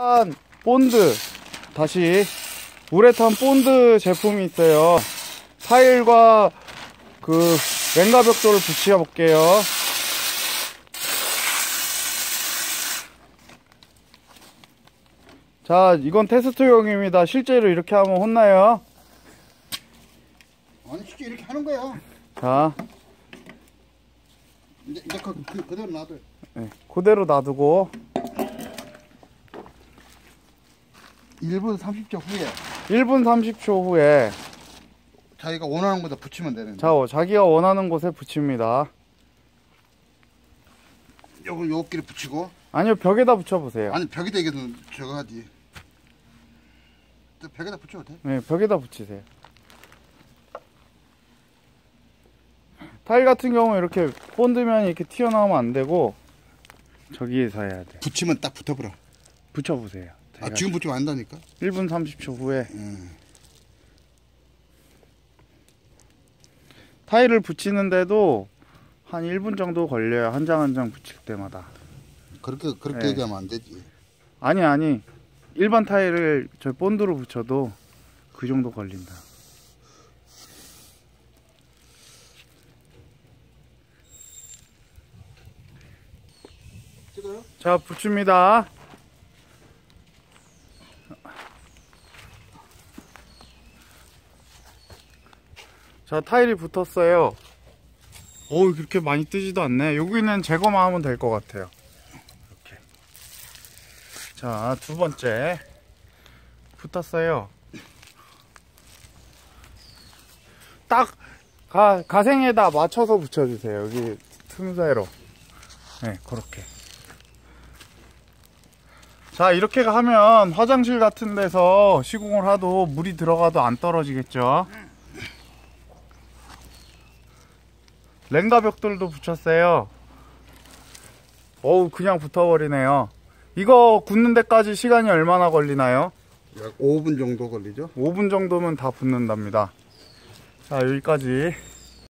한 본드 다시 우레탄 본드 제품이 있어요. 타일과 그 랭가 벽돌을 붙여 볼게요. 자 이건 테스트용입니다. 실제로 이렇게 하면 혼나요? 아니 쉽게 이렇게 하는 거야. 자. 이제 이제 그, 그 그대로 놔둬. 네, 그대로 놔두고 1분 30초 후에 1분 30초 후에 자기가 원하는 곳에 붙이면 되는데. 자 자기가 원하는 곳에 붙입니다 요거 요끼리 붙이고 아니요 벽에다 붙여보세요 아니 벽에다 이게 저거 하지. 또 벽에다 붙여도 돼? 네, 벽에다 붙이세요. 타일 같은 경우 이렇게 본드면이 이렇게 튀어나오면 안 되고 저기에서 해야 돼요. 붙이면 딱 붙어버려. 붙여보세요. 아 지금 붙이면 안 다니까. 1분 30초 후에 음. 타일을 붙이는데도 한 1분 정도 걸려요. 한 장 한 장 붙일 때마다. 그렇게 그렇게 네. 얘기하면 안 되지. 아니 아니 일반 타일을 저 본드로 붙여도 그 정도 걸린다. 찍어요? 자 붙입니다. 자 타일이 붙었어요. 어우 그렇게 많이 뜨지도 않네. 여기는 제거만 하면 될 것 같아요. 이렇게. 자 두 번째 붙었어요. 딱 가, 가생에다 맞춰서 붙여주세요. 여기 틈새로. 네, 그렇게. 자, 이렇게 하면 화장실 같은 데서 시공을 해도 물이 들어가도 안 떨어지겠죠? 랭가 벽돌도 붙였어요. 어우, 그냥 붙어버리네요. 이거 굳는 데까지 시간이 얼마나 걸리나요? 약 5분 정도 걸리죠? 5분 정도면 다 붙는답니다. 자, 여기까지